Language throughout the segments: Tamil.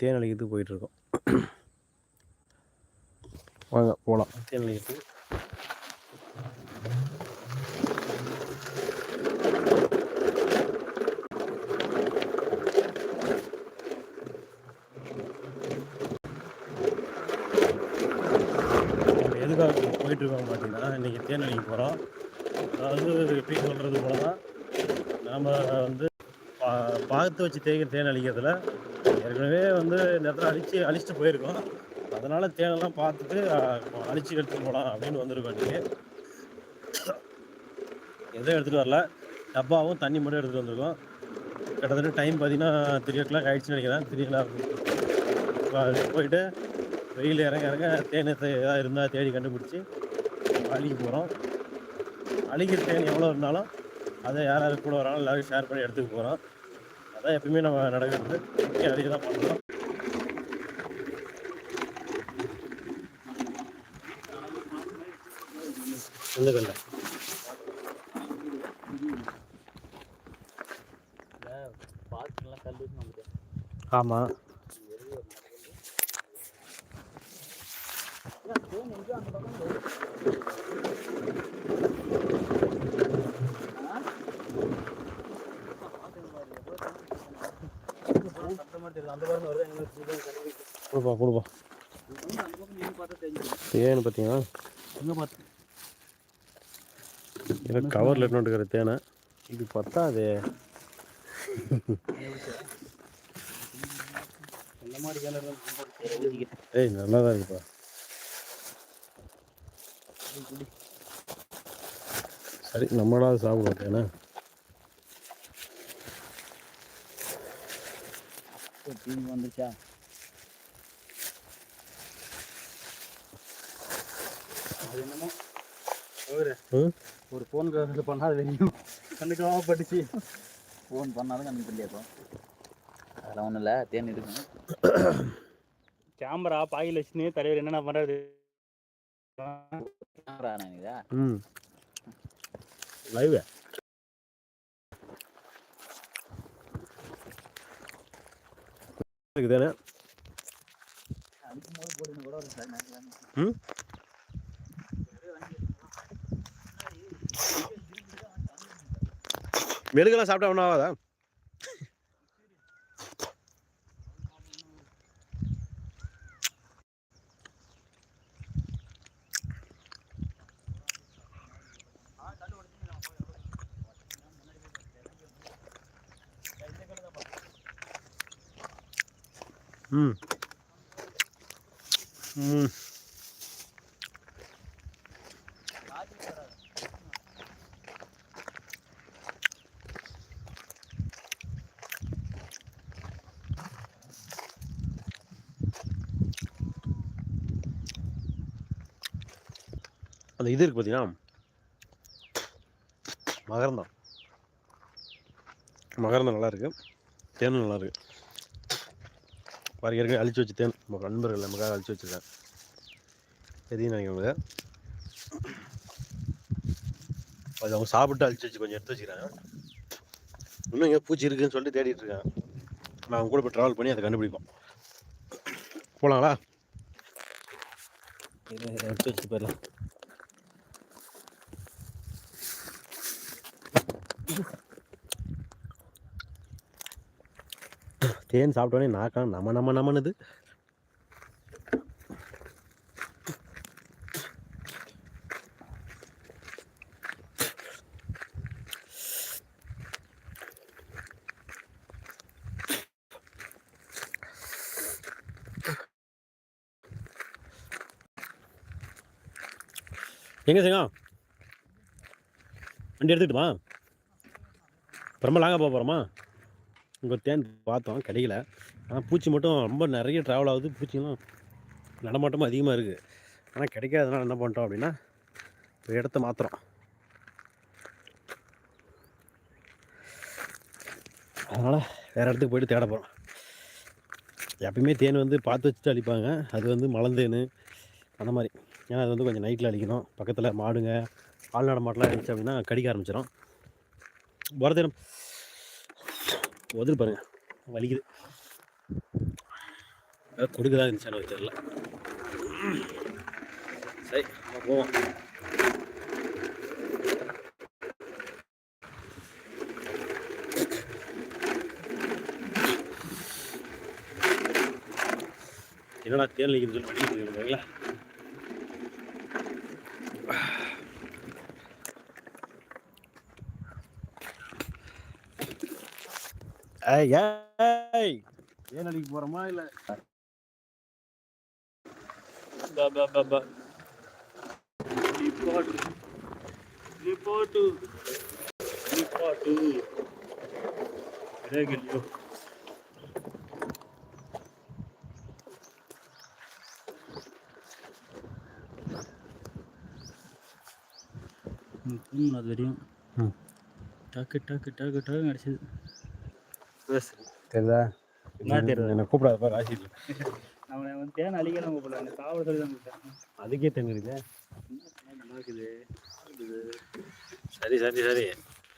தேன் அழிக்கிறதுக்கு போயிட்டுருக்கோம். வாங்க போகலாம் தேன் அழிக்கிறதுக்கு நம்ம எதுக்காக போயிட்டுருக்கோம் பார்த்தீங்கன்னா இன்றைக்கி தேன் அழிக்க போகிறோம் அதாவது எப்படி சொல்கிறது போல தான் நாம் வந்து பா பார்த்து வச்சு தேய்க்கிற தேன் அழிக்கிறதுல ஏற்கனவே வந்து இந்த இடத்துல அழிச்சு அழிச்சிட்டு போயிருக்கோம். அதனால் தேனெல்லாம் பார்த்துட்டு அழிச்சு எடுத்துகிட்டு போகலாம் அப்படின்னு வந்திருக்கோம் நீங்கள் எதுவும் எடுத்துகிட்டு வரல. டப்பாவும் தண்ணி மட்டும் எடுத்துகிட்டு வந்திருக்கோம். கிட்டத்தட்ட டைம் பார்த்தீங்கன்னா த்ரீ ஓ கிளாக் ஆகிடுச்சுன்னு நினைக்கிறேன் த்ரீ கிளாக் போயிட்டு வெயில் இறங்க இறங்க தேன் ஏதாவது இருந்தால் தேடி கண்டுபிடிச்சி அழிக்க போகிறோம் அழிக்கிற தேன் எவ்வளோ இருந்தாலும் அதை யார் யார் கூட வராங்களோ எல்லாரும் ஷேர் பண்ணி எடுத்துக்க போகிறோம் அதான் எப்பயுமே நம்ம நடக்கிறது. முக்கிய அழிக்க தான் பண்ணுறோம் எந்த கல்ல ஆமாம் அந்த பாருங்க வருது எங்களுக்கு கொடுப்பா கொடுப்பா. பார்த்தா தேன் பார்த்தீங்கன்னா எங்கே பார்த்து எனக்கு கவரில் இருக்கிற தேனை. இது மாதிரி வேலை ஏய் நல்லா தான் இருக்குப்பா. சரி நம்மளாவது சாப்பிடுவோம் தேனை. தீனி ஒரு ஃபோன் இது பண்ணால் தெரியும். கண்டுக்காம பட்டுச்சு ஃபோன் பண்ணாலும் கண்ணுக்கு தெரியாது அதெல்லாம் ஒன்றும் இல்லை தேன் இருக்கும் கேமரா பாயில் வச்சுன்னு தலைவர் என்னென்ன பண்ணுறது கேமரா இதா ம். லைவ் இருக்குதானே? அடிக்கும்போது போடுங்க கூட ஒரு சார் ம் மெழுகெல்லாம் சாப்பிட்டா ஒன்றும் ஆகாதா? ம். ம். அந்த இது இருக்கு பார்த்தீங்கன்னா மகரந்தம். மகரந்தம் நல்லா இருக்கு. தேனும் நல்லா இருக்கு. பாருங்க ஏற்கனவே அழிச்சு வச்சு தேன். நம்ம நண்பர்கள் நமக்காக அழிச்சு வச்சுருக்கேன் தெரியும் நினைக்கிறவங்க அது அவங்க சாப்பிட்டு அழிச்சு வச்சு கொஞ்சம் எடுத்து வச்சுக்கிறாங்க. இன்னும் எங்கே பூச்சி இருக்குன்னு சொல்லிட்டு தேடிட்டு இருக்காங்க. நான் அவங்க கூட போய் ட்ராவல் பண்ணி அதை கண்டுபிடிப்போம். போகலாங்களா எடுத்து வச்சுட்டு போயிடலாம். தேன் சாப்பிட்டோன்னே நாக்கா நம்ம நம்ம நம்மனுது. எங்க சிங்கம்? வண்டி எடுத்துக்கிட்டுமா? ரொம்ப லாங்காக போக போகிறோமா உங்க தேன் பார்த்தோம் கிடைக்கல. ஆனால் பூச்சி மட்டும் ரொம்ப நிறைய ட்ராவல் ஆகுது. பூச்சிலாம் நடமாட்டமும் அதிகமாக இருக்குது ஆனால் கிடைக்காதனால என்ன பண்ணிட்டோம் அப்படின்னா இப்போ இடத்த மாற்றுறோம் அதனால் வேறு இடத்துக்கு போயிட்டு தேட போகிறோம் எப்பயுமே தேன் வந்து பார்த்து வச்சுட்டு அழிப்பாங்க. அது வந்து மலந்தேன் அந்த மாதிரி. ஏன்னா அது வந்து கொஞ்சம் நைட்டில் அழிக்கணும். பக்கத்தில் மாடுங்க ஆள் மாட்டெலாம் இருந்துச்சு அப்படின்னா கடிக்க ஆரம்பிச்சிடும் வரதேனம். உதறு பாருங்க. வலிக்குது. ஏதாவது கொடுக்குதா இருந்துச்சு எனக்கு தெரியல. சரி நம்ம போவோம். என்னடா தேன் அடிக்குதுன்னு சொல்லி படிக்கிறது இருக்காங்களா ஏய் ஏன் அடிக்க போறோமா இல்ல ரிப்போர்ட் ரிப்போர்ட் ரிப்போர்ட் ரேகலியோ தூங்கினது வரையும் டக்கு டக்கு டக்கு டக்கு அடிச்சது தெரியுதா? என்ன தெரியுது? என்ன கூப்பிடாத பாரு ராசி இல்லை. அவனை வந்து தேன் அழிக்கலாம் போல அந்த சாவட சொல்லி தான் கொடுத்தேன். அதுக்கே தெரியுது நல்லா இருக்குது? சரி சரி சரி.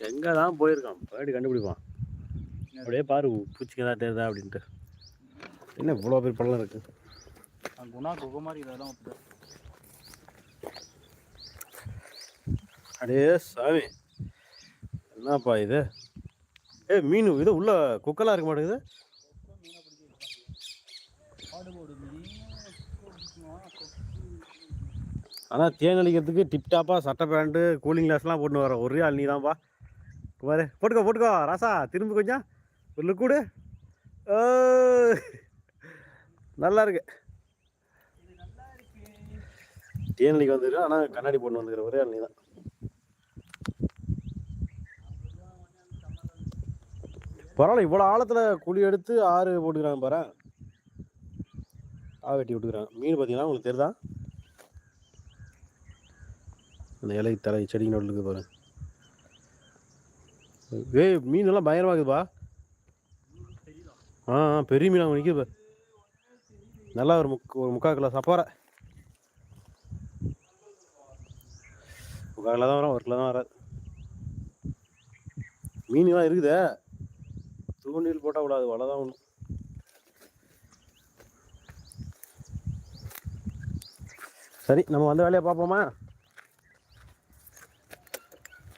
எங்கே தான் போயிருக்கான்? போயிட்டு கண்டுபிடிப்பான். அப்படியே பாரு பூச்சிக்கு தான் தெரியுதா அப்படின்ட்டு. என்ன இவ்வளோ பேர் பள்ளம் இருக்கு? குணா குகை மாதிரி இதெல்லாம் அடே சாமி. என்னப்பா இது? ஏ மீன் இது உள்ள குக்கெல்லாம் இருக்க மாட்டேங்குது. ஆனால் தேன் அடிக்கிறதுக்கு டிப்டாப்பாக சட்டை பேண்ட்டு கூலிங் கிளாஸ்லாம் போட்டு வர ஒரே ஆள் நீ தான்ப்பா பாரு போட்டுக்கோ போட்டுக்கோ. ராசா திரும்ப கொஞ்சம். ஒரு லுக்கூடு ஓ நல்லா இருக்கு. தேன் அடிக்க வந்துருக்கு ஆனால் கண்ணாடி போட்டு வந்துக்கிற ஒரே ஆள் நீ தான் பரவாயில்ல இவ்வளோ ஆழத்தில் குழி எடுத்து ஆறு போட்டுக்கிறாங்க பாரு. ஆ வெட்டி விட்டுக்கிறாங்க. மீன் பார்த்தீங்கன்னா உங்களுக்கு தெரியுதா? அந்த இலை தலை செடி நடுவில் இருக்குது பாரு. ஏய் மீன் எல்லாம் பயங்கரமாக இருக்குதுப்பா. ஆ ஆ, பெரிய மீன் அவங்க நிற்கிது பாரு. நல்லா ஒரு முக் ஒரு முக்கால் கிலோ சப்பாரை முக்கால் கிலோ தான் வரும் ஒரு கிலோ தான் வராது. மீன்லாம் இருக்குதே. தூண்டில் போட்டால் விடாது வலை தான் ஒன்று சரி நம்ம வந்த வேலையை பார்ப்போமா?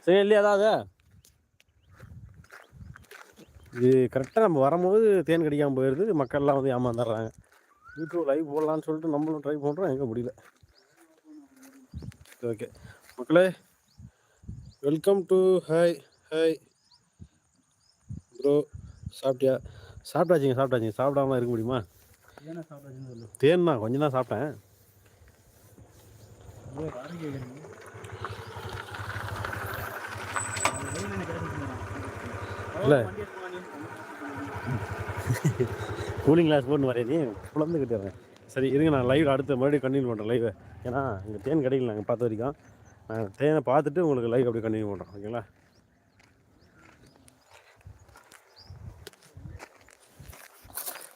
சரி இல்லையா அதாவது இது கரெக்டாக நம்ம வரும்போது தேன் கடிக்காமல் போயிடுது மக்கள்லாம் வந்து ஏமாந்துடுறாங்க. யூடியூப் லைவ் போடலான்னு சொல்லிட்டு நம்மளும் ட்ரை பண்ணுறோம் எங்கே முடியல. ஓகே மக்களே welcome to hi hi bro சாப்பிட்டியா? சாப்பிட்டாச்சுங்க சாப்பிட்டாச்சுங்க. சாப்பிடாம இருக்க முடியுமா? ஏன்னா சாப்பிடாச்சுன்னு சொல்லு. தேன் தான் கொஞ்சம் தான் சாப்பிட்டேன். இல்ல. கூலிங் கிளாஸ் போட்டு வரேன் நீ. குழந்தை கிட்டேறேன் சரி இருங்க நான் லைவ் அடுத்த மறுபடியும் கண்டினியூ பண்ணுறேன் லைவை ஏன்னா இங்கே தேன் கிடைக்கல நாங்கள் பார்த்த வரைக்கும். நான் தேனை பார்த்துட்டு உங்களுக்கு லைவ் அப்படியே கண்டினியூ பண்ணுறோம் ஓகேங்களா?